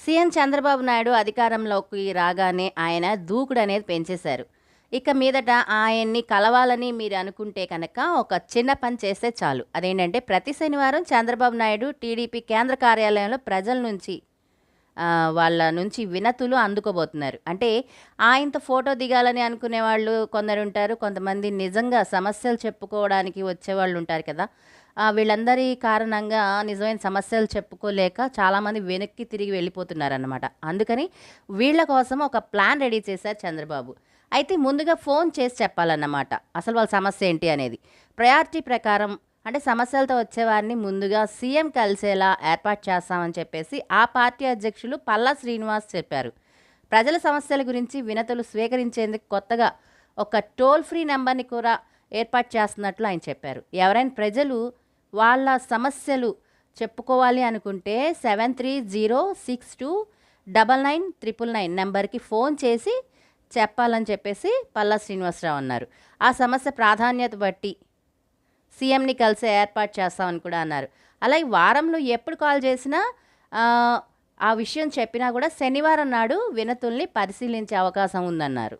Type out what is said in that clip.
CM Chandrababu Naidu అధికారంలోకి రాగానే ఆయన దూకుడు అనేది పెంచేశారు. ఇక మీదట ఆయన్ని కలవాలని మీరు అనుకుంటే కనుక ఒక చిన్న పని చేస్తే చాలు. అదేంటంటే ప్రతి శనివారం చంద్రబాబు నాయుడు టీడీపీ కేంద్ర కార్యాలయంలో ప్రజల నుంచి వాళ్ళ నుంచి వినతులు అందుకోబోతున్నారు. అంటే ఆయనతో ఫోటో దిగాలని అనుకునే వాళ్ళు కొందరు ఉంటారు. కొంతమంది నిజంగా సమస్యలు చెప్పుకోవడానికి వచ్చేవాళ్ళు ఉంటారు కదా. వీళ్ళందరి కారణంగా నిజమైన సమస్యలు చెప్పుకోలేక చాలామంది వెనక్కి తిరిగి వెళ్ళిపోతున్నారన్నమాట. అందుకని వీళ్ళ కోసం ఒక ప్లాన్ రెడీ చేశారు చంద్రబాబు. అయితే ముందుగా ఫోన్ చేసి చెప్పాలన్నమాట. అసలు వాళ్ళ సమస్య ఏంటి అనేది. ప్రయారిటీ ప్రకారం అంటే సమస్యలతో వచ్చేవారిని ముందుగా సీఎం కలిసేలా ఏర్పాటు చేస్తామని చెప్పేసి ఆ పార్టీ అధ్యక్షులు పల్లా శ్రీనివాస్ చెప్పారు. ప్రజల సమస్యల గురించి వినతులు స్వీకరించేందుకు కొత్తగా ఒక టోల్ ఫ్రీ నెంబర్ని కూడా ఏర్పాటు చేస్తున్నట్లు ఆయన చెప్పారు. ఎవరైనా ప్రజలు వాళ్ళ సమస్యలు చెప్పుకోవాలి అనుకుంటే seven three zero six two double nine triple nine నెంబర్కి ఫోన్ చేసి చెప్పాలని చెప్పేసి పల్లా శ్రీనివాసరావు అన్నారు. ఆ సమస్య ప్రాధాన్యత బట్టి సీఎంని కలిసే ఏర్పాటు చేస్తామని కూడా అన్నారు. అలాగే వారంలో ఎప్పుడు కాల్ చేసినా ఆ విషయం చెప్పినా కూడా శనివారం నాడు వినతుల్ని పరిశీలించే అవకాశం ఉందన్నారు.